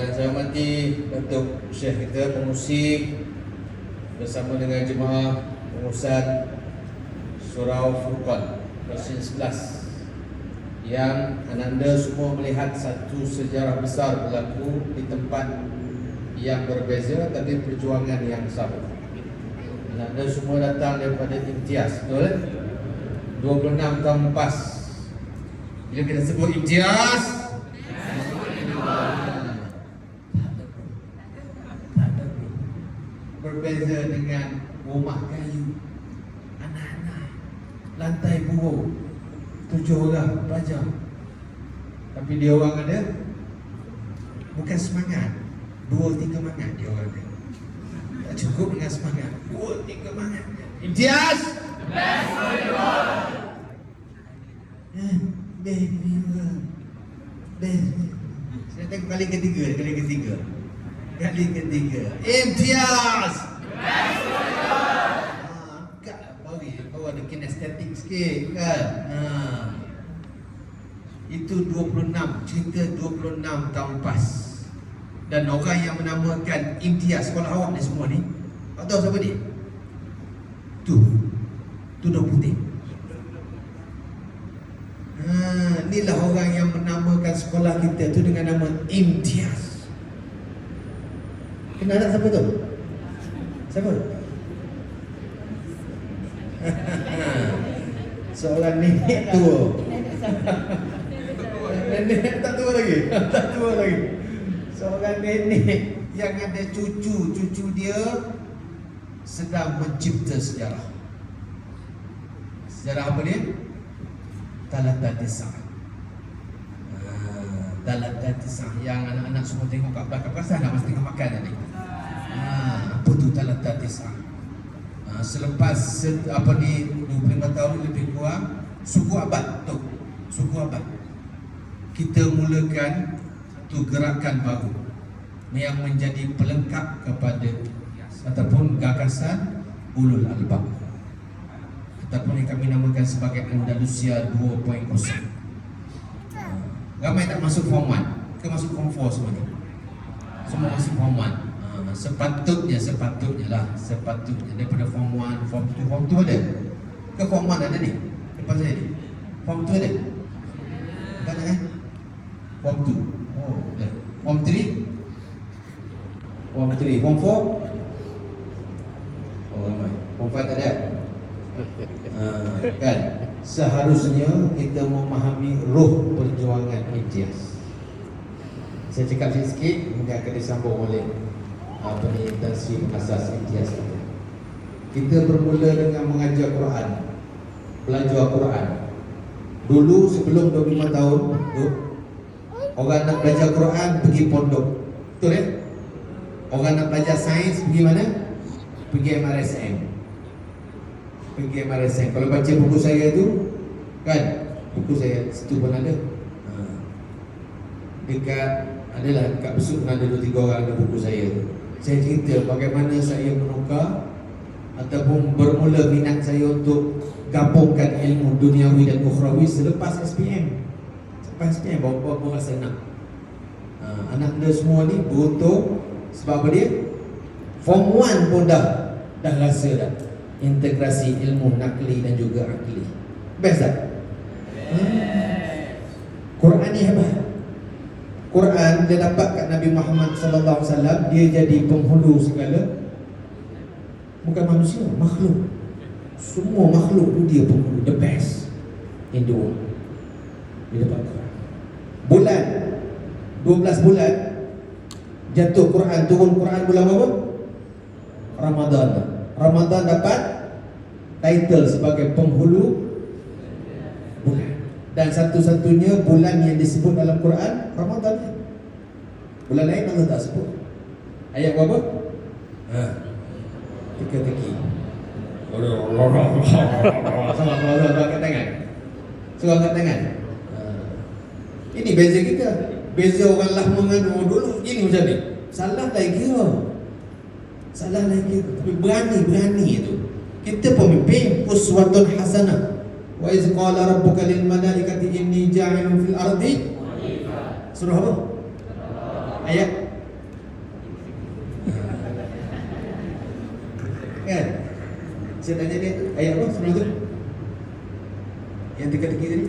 Yang saya hormati Datuk Syekh kita pengurusi bersama dengan jemaah pengurusan Surau Furqan Persin 11 yang Ananda semua melihat satu sejarah besar berlaku di tempat yang berbeza tapi perjuangan yang sama. Ananda semua datang daripada Imtiaz, betul? 26 tahun lepas. Bila kita sebut Imtiaz, berbeza dengan rumah kayu. Anak-anak lantai buruh tujuh orang pelajar. Tapi dia orang ada bukan semangat. Dua tiga mangat dia orang ada. Tak cukup dengan semangat. Dua tiga mangat. Imtiaz! Best for best for best saya tengok kali ketiga kali ketiga. Kali ketiga. Imtiaz ada kinestetik sikit kan ha. itu 26 cerita 26 tahun lepas dan orang yang menamakan Imtiaz sekolah awak ni semua ni awak tahu siapa dia? tu tudung putih ha, inilah orang yang menamakan sekolah kita tu dengan nama Imtiaz kenal tak siapa tu? Siapa? seorang nenek tua. Nenek tak tua lagi. Tak tua lagi. Seorang nenek yang ada cucu. Cucu dia sedang mencipta sejarah. Sejarah apa dia? Talata tisah talata tisah yang anak-anak semua tengok kat belakang pasal nak mesti tengah makan tadi. Ah, apa tu talata tisah Ah, selepas apa ni 25 tahun lebih kurang suku abad tu suku abad kita mulakan satu gerakan baru yang menjadi pelengkap kepada ataupun gagasan ulul albab. Ataupun yang kami namakan sebagai Andalusia 2.0 Ah, ramai tak masuk form 1 ke masuk form 4 semua ni semua masuk form 1 Ah, sepatutnya sepatutnya lah sepatutnya. Daripada form 1 form 2 form 2 ada? Ke form 1 ada ni? Lepas saya ni? Form 2 ada? Ada eh? Form 2 oh ada. Form 3 form 3 form 4 oh ramai. Form 5 tak ada? Ah, kan? Seharusnya kita memahami roh perjuangan Imtiaz saya cakap sikit kemudian akan disambung oleh apa ni Tansi Asas Imtiaz kita. Kita bermula dengan mengajar Quran. Belajar Quran. Dulu sebelum 25 tahun tu orang nak belajar Quran pergi pondok. Betul ya? Orang nak belajar sains pergi mana? Pergi MRSM. Pergi MRSM. Kalau baca buku saya tu kan buku saya situ pun ada. Ha. Dekat adalah kat besut ada dua tiga orang ada buku saya saya cerita bagaimana saya menukar ataupun bermula minat saya untuk gabungkan ilmu duniawi dan ukhrawi selepas SPM selepas SPM bawa bawa rasa nak ha, anak anda semua ni beruntung. Sebab apa dia? Form 1 pun dah dah rasa dah. Integrasi ilmu nakli dan juga akli. Best tak? Hmm. Quran ni hebat Quran dia dapat kat Nabi Muhammad sallallahu alaihi wasallam dia jadi penghulu segala. Bukan manusia makhluk. Semua makhluk tu dia penghulu the best in the world. Dia dapat Quran. Bulan 12 bulan jatuh Quran turun Quran bulan apa Ramadan. Ramadan dapat title sebagai penghulu dan satu-satunya bulan yang disebut dalam Quran Ramadan Bulan lain Allah tak sebut. Ayat berapa? Ha. Teka-teki. Sama sama sama angkat tangan. Suruh angkat tangan. Ini beza kita. Beza orang dengan orang dulu ini macam ni. Salah lagi kira. Salah lagi. Tapi berani-berani itu. Kita pemimpin uswatun hasanah. Wa iz qala rabbuka lil malaikati inni ja'ilun fil ardi Surah apa? Ayat Kan? Saya tanya dia ayat apa surah tu? Yang teka-teki tadi?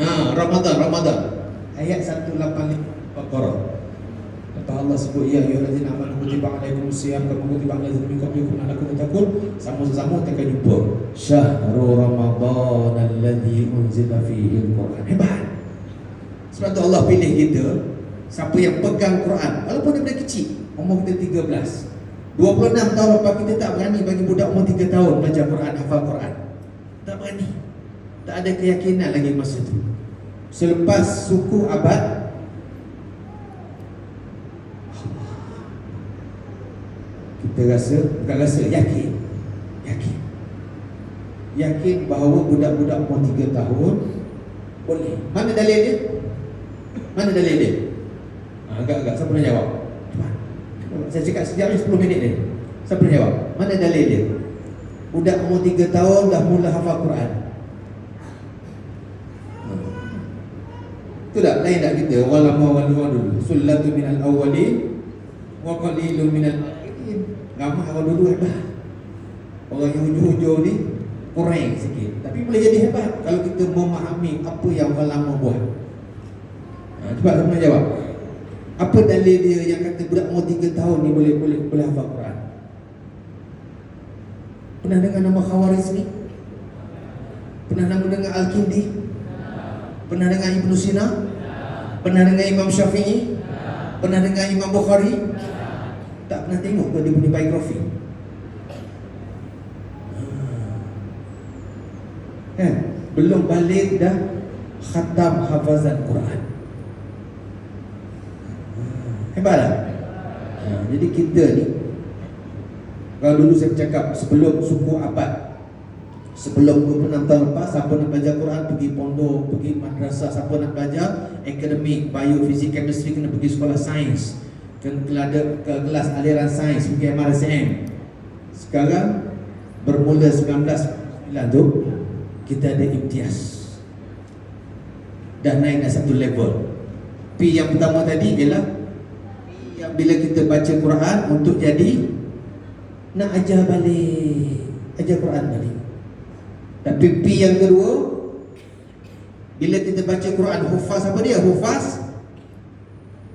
Ah, Ramadan, Ramadan. Ayat 185 Baqarah. Kata Allah sebut ya ayyuhallazina amanu kutiba alaikumus siyam kama kutiba alal ladzina min qablikum la'allakum tattaqun. Sama-sama kita akan jumpa syahrul ramadan alladzi unzila fihi al-Quran. Hebat. Sebab tu Allah pilih kita siapa yang pegang Quran walaupun budak kecil, umur kita 13. 26 tahun lepas kita tak berani bagi budak umur 3 tahun baca Quran, hafal Quran. Tak berani. Tak ada keyakinan lagi masa tu. Selepas suku abad kita rasa bukan rasa yakin. Yakin. Yakin bahawa budak-budak umur 3 tahun boleh. Mana dalil dia? Mana dalil dia? Ha, agak-agak siapa nak jawab? Cepat. saya cakap sejak ni 10 minit ni. Siapa nak jawab? Mana dalil dia? Budak umur 3 tahun dah mula hafal Quran. Itu tak? Lain tak kita? Walama walama dulu. Sullatu minal awwalin Wa qalilu minal akhirin Ramai awal dulu hebat Orang yang hujung-hujung ni Kurang sikit Tapi boleh jadi hebat Kalau kita memahami Apa yang orang lama buat ha, Cepat saya jawab Apa dalil dia yang kata Budak umur 3 tahun ni boleh boleh boleh hafal Quran Pernah dengar nama Khawarizmi? Pernah nama dengar Al-Kindi? Pernah dengar Ibnu Sina? Pernah dengar Imam Syafi'i? Pernah dengar Imam Bukhari? Tak pernah tengok ke dia punya biografi? Kan? Belum balik dah khatam hafazan Quran. Hebat tak? Ha, jadi kita ni Kalau dulu saya bercakap Sebelum suku abad Sebelum 26 tahun lepas Siapa nak belajar Quran Pergi pondok Pergi madrasah Siapa nak belajar Akademik Biofizik Chemistry Kena pergi sekolah sains ke, ke kelas aliran sains Pergi MRSM Sekarang Bermula 19 tu Kita ada imtiaz. Dah naik dah satu level. P yang pertama tadi ialah yang bila kita baca Quran Untuk jadi Nak ajar balik Ajar Quran balik. Tapi P yang kedua Bila kita baca Quran Hufaz apa dia? Hufaz?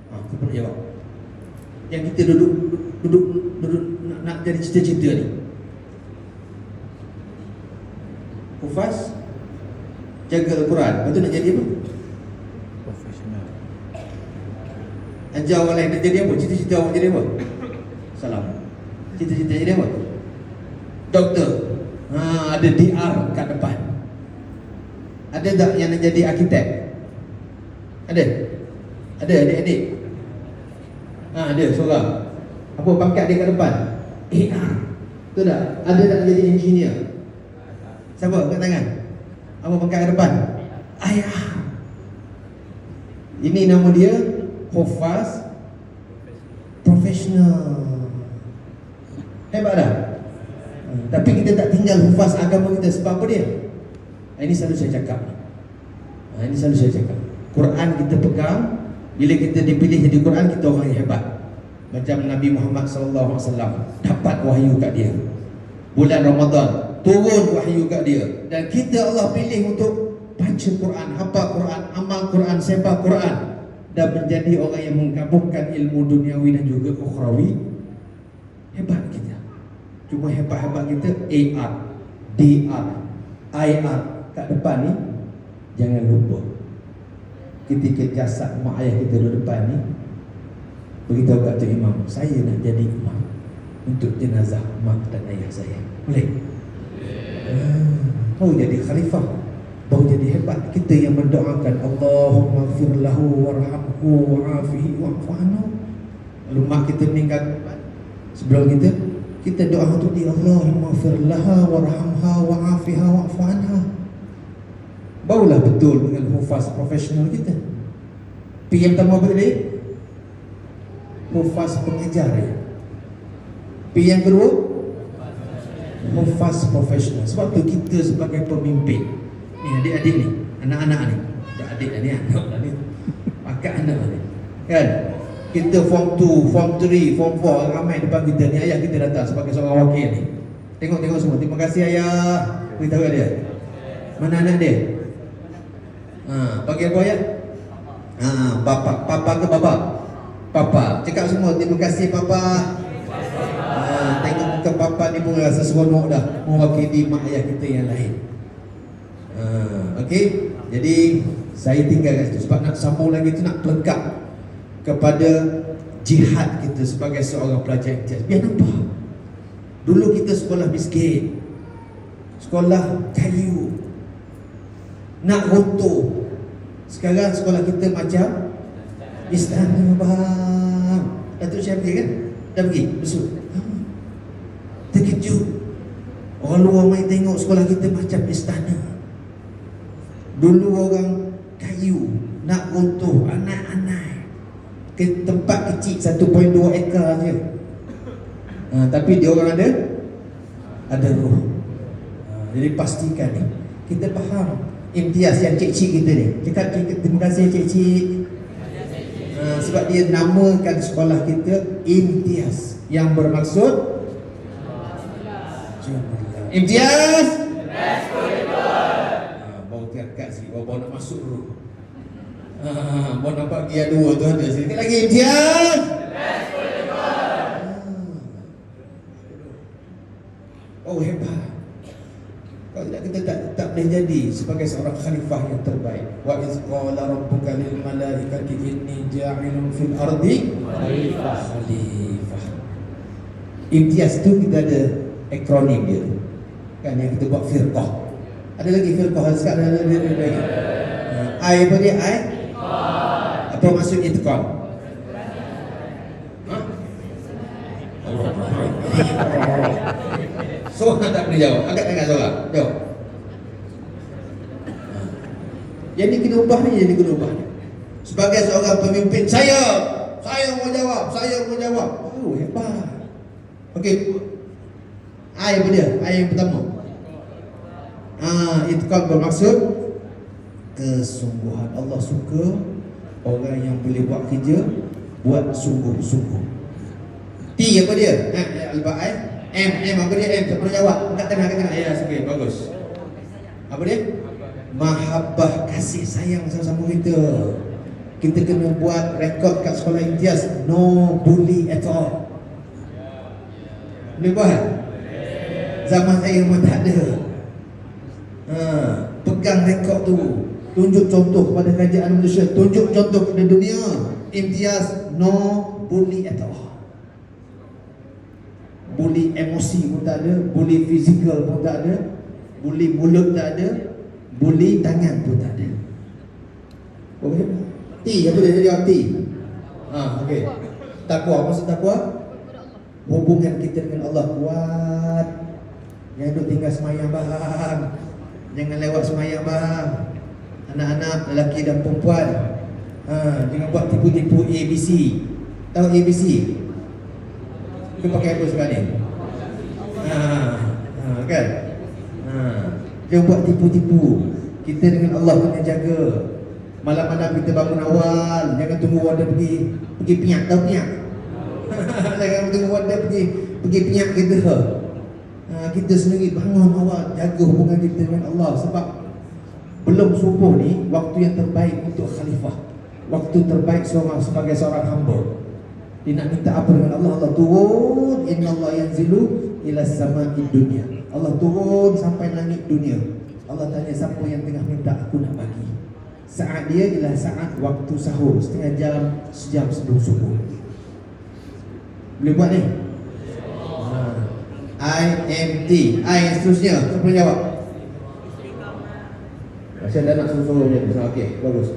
Ha, Aku pernah jawab Yang kita duduk Duduk, duduk nak, nak jadi cita-cita ni Hufaz Jaga Al-Quran Lepas tu nak jadi apa? Profesional. Ajar orang lain nak jadi apa? Cita-cita awak jadi apa? Salam Cita-cita jadi apa? Doktor ha, Ada DR kat depan Ada tak yang nak jadi arkitek? Ada? Ada adik-adik? Ha, ada seorang Apa pangkat dia kat depan? AR Betul tak? Ada tak jadi engineer? Siapa? Angkat tangan Apa pangkat kat depan? Ayah Ini nama dia Hofaz Professional Hebat tak? Hmm, Tapi kita tak tinggal hufaz agama kita sebab apa dia? Ha, Ini selalu saya cakap Ini selalu saya cakap Quran kita pegang Bila kita dipilih jadi Quran kita orang yang hebat. Macam Nabi Muhammad SAW Dapat wahyu kat dia. Bulan Ramadan Turun wahyu kat dia. Dan kita Allah pilih untuk Baca Quran, hafal Quran, amal Quran, sepak Quran. Dan menjadi orang yang menggabungkan ilmu duniawi dan juga ukhrawi. Hebat kita. Cuma hebat-hebat kita AR, DR, IR kat depan ni Jangan lupa Ketika jasad mak ayah kita di depan ni Beritahu kat Tok Imam Saya nak jadi imam Untuk jenazah mak dan ayah saya Boleh? Hmm. Oh jadi khalifah Baru jadi hebat kita yang mendoakan Allahumma gfir lahu warhamhu wa'afihi wa'fu anhu. Lalu mak kita meninggal sebelum kita kita doa tu di Allahumma gfir laha warhamha wa'afiha wa'fu anha. Barulah betul dengan hufaz profesional kita. Yang pertama apa tadi? Hufaz pengajar ya. Yang kedua Hufaz profesional Sebab tu kita sebagai pemimpin. Ni adik-adik ni Anak-anak ni. Tak adik lah ni Anak lah ni. Pakat anak lah ni. Kan? Kita form 2 Form 3 Form 4 Ramai depan kita ni Ayah kita datang Sebagai seorang wakil ni. Tengok-tengok semua. Terima kasih ayah. Beritahu dia. Mana anak dia ha, Panggil apa ayah ha, Papa Papa ke bapa Papa Cakap semua Terima kasih papa Ah, tengok muka papa ni pun rasa seronok dah mewakili mak ayah kita yang lain. Ah, Okey, jadi saya tinggal kat situ sebab nak sambung lagi tu nak pelengkap kepada jihad kita sebagai seorang pelajar imtiaz. Biar nampak. Dulu kita sekolah miskin. Sekolah kayu. Nak runtuh. Sekarang sekolah kita macam istana bang. Datuk Syafri kan? Dah pergi besok. Terkejut. Orang luar main tengok sekolah kita macam istana. Dulu orang kayu nak runtuh anak-anak ke tempat kecil 1.2 ekar je. Ha, tapi dia orang ada ada roh. Ha, jadi pastikan. Kita faham imtiaz yang cik-cik kita ni. Cakap cik, terima kasih cik-cik. Ha, sebab dia namakan sekolah kita imtiaz. Yang bermaksud? Imtiaz! Ah, Baru terangkat sikit Baru, nak masuk dulu Ah, Baru nampak dia dua tu ada Sikit lagi Imtiaz! Ah. Oh hebat kalau tidak kita tak, tak boleh jadi sebagai seorang khalifah yang terbaik. Wa iz qala rabbuka lil malaikati inni ja'ilun fil ardi khalifah. Imtiaz tu kita ada akronim dia. Kan yang kita buat firqah. Ada lagi firqah sekarang ada, ada lagi. Ha, I apa dia? I? Apa maksud itqan? Ha? Seorang tak boleh jawab. Angkat tangan seorang. Jawab. Ha. Yang ni kena ubah ni, yang ni kena ubah ni. Sebagai seorang pemimpin, saya, saya mau jawab, saya mau jawab. Oh, hebat. Okey. I apa dia? I yang pertama. Ah, itu kan bermaksud kesungguhan. Allah suka orang yang boleh buat kerja buat sungguh-sungguh. T apa dia? Ha, ya, alba I. M, M apa dia? M, tak pernah jawab. Angkat tangan. Ya, okey, bagus. Apa dia? Mahabbah kasih sayang sama-sama kita. Kita kena buat rekod kat sekolah imtiaz. No bully at all. Boleh buat? Zaman saya memang tak ada. Ha, Pegang rekod tu. Tunjuk contoh kepada kerajaan Malaysia. Tunjuk contoh kepada dunia. Imtiaz No bully at all. Bully emosi pun tak ada. Bully fizikal pun tak ada. Bully mulut tak ada Bully tangan pun tak ada. Okey? T apa dia jawab T Ha okey. Takwa maksud takwa? Hubungan kita dengan Allah kuat. Jangan duduk tinggal semayang bang Jangan lewat semayang bang Anak-anak lelaki dan perempuan. Ha, Jangan buat tipu-tipu ABC Tahu ABC? Kau pakai apa sekarang ni? Ha, ha, kan? Jangan buat tipu-tipu. Kita dengan Allah kena jaga. Malam-malam kita bangun awal Jangan tunggu wadah pergi Pergi piak, tahu piak? Jangan tunggu wadah pergi Pergi piak kita. Ha, Kita sendiri bangun awal Jaga hubungan kita dengan Allah. Sebab Belum subuh ni Waktu yang terbaik untuk khalifah. Waktu terbaik seorang sebagai seorang hamba. Dia nak minta apa dengan Allah? Allah turun Inna Allah yanzilu Ila sama'i dunia Allah turun sampai langit dunia Allah tanya siapa yang tengah minta aku nak bagi Saat dia ialah saat waktu sahur Setengah jam, sejam sebelum subuh Boleh buat ni? Ha. I, M, T I yang seterusnya Siapa yang jawab? Saya dah nak suruh dia. Okey, bagus.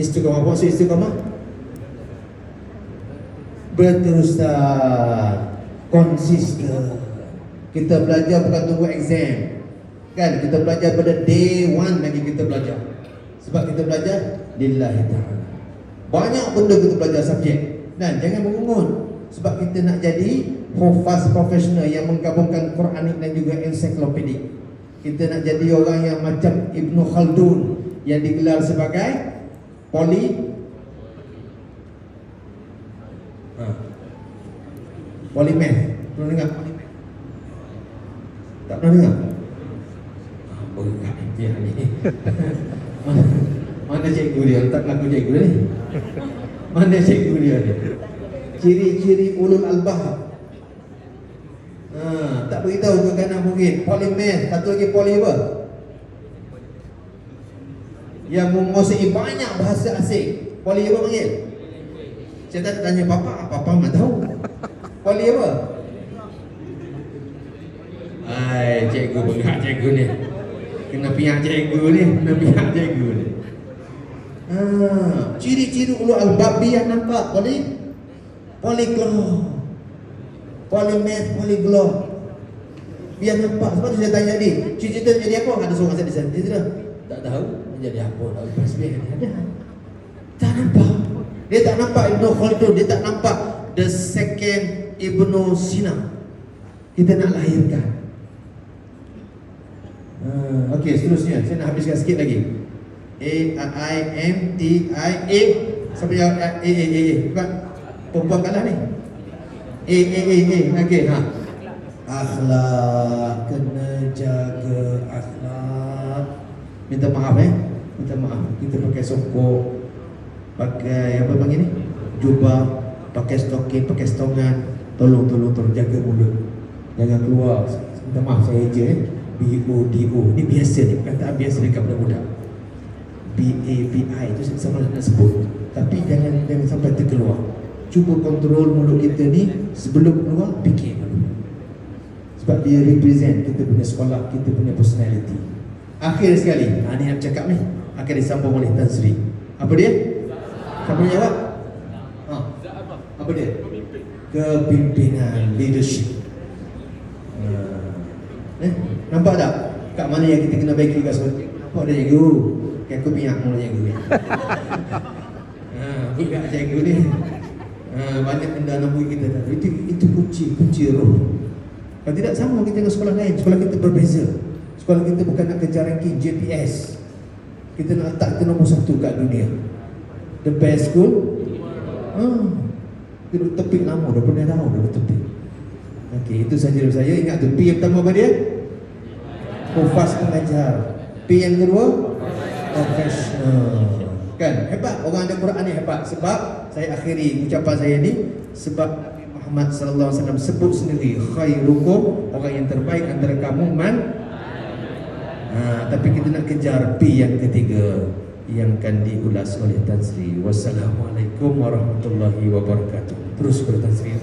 Istiqamah. Maksud istiqamah? Berterusan. Konsisten. Kita belajar bukan tunggu exam. Kan? Kita belajar pada day one lagi kita belajar. Sebab kita belajar lillahi ta'ala. Banyak benda kita belajar subjek. Dan jangan mengungun. Sebab kita nak jadi hufaz profesional yang menggabungkan Quranik dan juga ensiklopedik. Kita nak jadi orang yang macam Ibn Khaldun yang digelar sebagai poli ha. Polimath. Pernah dengar polimath? Tak pernah dengar? Ah, berat dia ni. mana, cikgu dia? Tak ngaku cikgu ni. Mana cikgu dia ni? Ciri-ciri ulul albab. Ha, tak beritahu ke kanan mungkin Polimath, satu lagi poli apa? Yang menguasai banyak bahasa asing Poli apa panggil? Saya tak tanya papa, papa mana tahu Poli apa? Hai, cikgu berat cikgu ni. Kena pihak cikgu ni, kena pihak cikgu ni. Ha, Ciri-ciri ulu al-babi yang nampak Poli? Poliglot Polimath, polyglot Biar nampak, sebab tu saya tanya tadi Cita-cita jadi apa? Ada seorang saya di sana Dia tidak Tak tahu Menjadi apa? Tahu PSB kan ada. Tak nampak. Dia tak nampak Ibn Khaldun Dia tak nampak The second Ibn Sina. Kita nak lahirkan uh, Okey, seterusnya. Saya nak habiskan sikit lagi. A, I, M, T, I, A. Siapa jawab A, A, A, A, Sebab perempuan kalah ni. A, A, A, A. Okey, ha. Akhlak. Kena jaga akhlak. Minta maaf eh. Minta maaf. Kita pakai songkok Pakai apa panggil ni? Jubah. Pakai stokin Pakai stongan Tolong tolong tolong Jaga mulut. Jangan keluar. Minta maaf saya je eh B-O-D-O Ni biasa ni Perkataan biasa dekat budak-budak B-A-B-I Itu sama nak sebut Tapi jangan jangan sampai terkeluar Cuba kontrol mulut kita ni Sebelum keluar Fikir dulu sebab dia represent kita punya sekolah, kita punya personality. Akhir sekali, ha, ni nak cakap ni akan disambung oleh Tan Sri. Apa dia? Siapa yang jawab? Ha. Apa dia? Kepimpinan leadership. Ha. Nampak tak? Kat mana yang kita kena baiki kat sekolah? Nampak dia cikgu? Kan aku pihak mula cikgu ni. Ha, bukan cikgu ni. Ha, banyak benda nak kita tak. Itu itu kunci, kunci roh. Kalau tidak sama kita dengan sekolah lain Sekolah kita berbeza Sekolah kita bukan nak kejar ranking JPS Kita nak letak kita nombor satu kat dunia The best school ah, Kita tepik lama Dah pernah tahu dah tepik Okey, itu saja dari saya Ingat tu, P yang pertama apa dia? Kufas pengajar P yang kedua? Professional. Kan, hebat. Orang ada Quran ni hebat. Sebab saya akhiri ucapan saya ni Sebab Muhammad wasallam sebut sendiri khairukum orang yang terbaik antara kamu man. Ha, tapi kita nak kejar P yang ketiga yang akan diulas oleh Tan Sri. Wassalamualaikum warahmatullahi wabarakatuh. Terus kepada Tan Sri